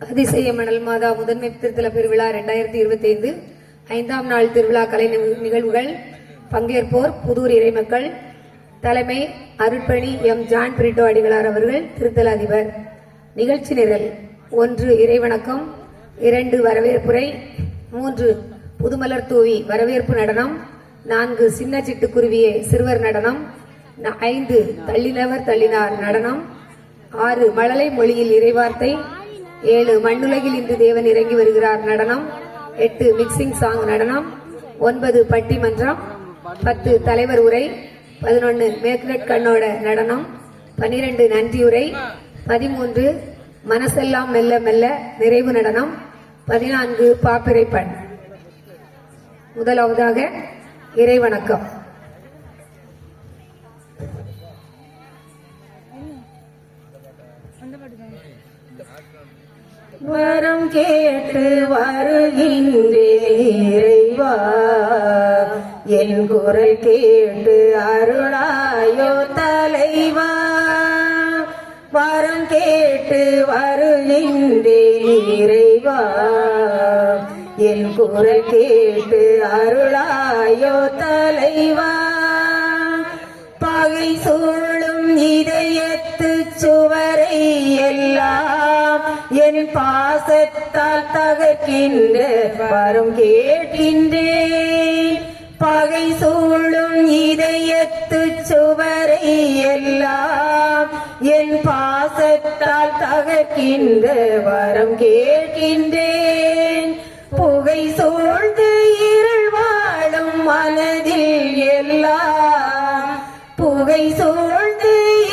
அதிசய மணல் மாதா முதன்மை திருத்தல பெருவிழா இரண்டாயிரத்தி இருபத்தி ஐந்து ஐந்தாம் நாள் திருவிழா கலை நிகழ்வுகள் பங்கேற்போர் புதூர் இறைமக்கள் தலைமை அருட்பணி எம். ஜான் பிரிட்டோ அடிகளார் அவர்கள் திருத்தல அதிபர். நிகழ்ச்சி நிரல் ஒன்று இறைவணக்கம் இரண்டு வரவேற்புரை மூன்று புதுமலர் தூவி வரவேற்பு நடனம் நான்கு சின்ன சிட்டுக்குருவியே சிறுவர் நடனம் ந- ஐந்து தள்ளினவர் தள்ளினார் நடனம் ஆறு மழலை மொழியில் இறைவார்த்தை ஏழு மண்ணுலகில் இன்று தேவன் இறங்கி வருகிறார் நடனம். எட்டு மிக்சிங் சாங் நடனம். ஒன்பது பட்டிமன்றம் பத்து தலைவர் உரை. பதினொன்று மேக்னட் கண்ணோட நடனம். பனிரெண்டு நன்றியுரை பதிமூன்று மனசெல்லாம் மெல்ல மெல்ல நிறைவு நடனம். பதினான்கு பாப்பிரைப்பண் முதலாவதாக இறைவணக்கம். வரம் கேட்டு வருகின்றேவா என் குரல் கேட்டு அருளாயோ தலைவா. வரம் கேட்டு வருகின்றேவா என் குரல் கேட்டு அருளாயோ தலைவா. பகை சூழும் இதயத்து சுவரை எல்லாம் பாசத்தால் தகர்க்கின்ற வரும் கேட்கின்றேன். பகை சூழும் இதயத்து சுவரை எல்லாம் என் பாசத்தால் தகர்க்கின்ற வரம் கேட்கின்றேன். புகை சூழ்ந்து இருள் வாழும் மனதில் எல்லாம் புகை சூழ்ந்து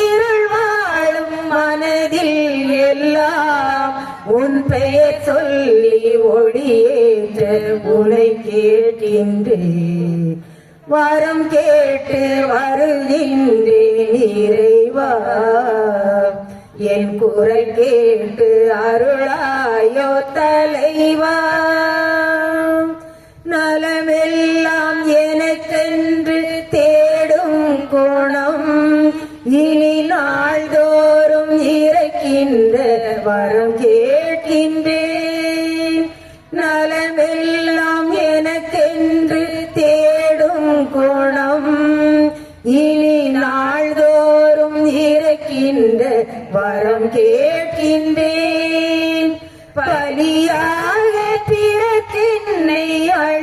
இருள் வாழும் மனதில் எல்லாம் உன் பெயர் சொல்லி ஒளியேற்ற உனை கேட்கின்றேன். வரம் கேட்டு வருகின்றேன் இறைவா. என் குரல் கேட்டு அருளாயோ தலைவா.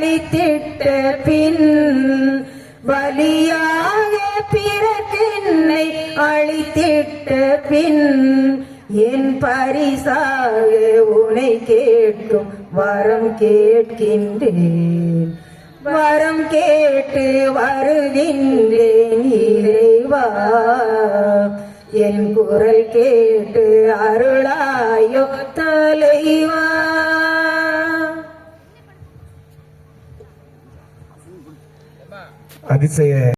அழித்திட்ட பின் பலியாக பிறக்கென்னை அழித்திட்ட பின் என் பரிசாக உனை கேட்கும் வரம் கேட்கின்றேன். வரம் கேட்டு வருகின்றேன் இறைவா. என் குரல் கேட்டு அருளாயோ தலைவா. அதிசய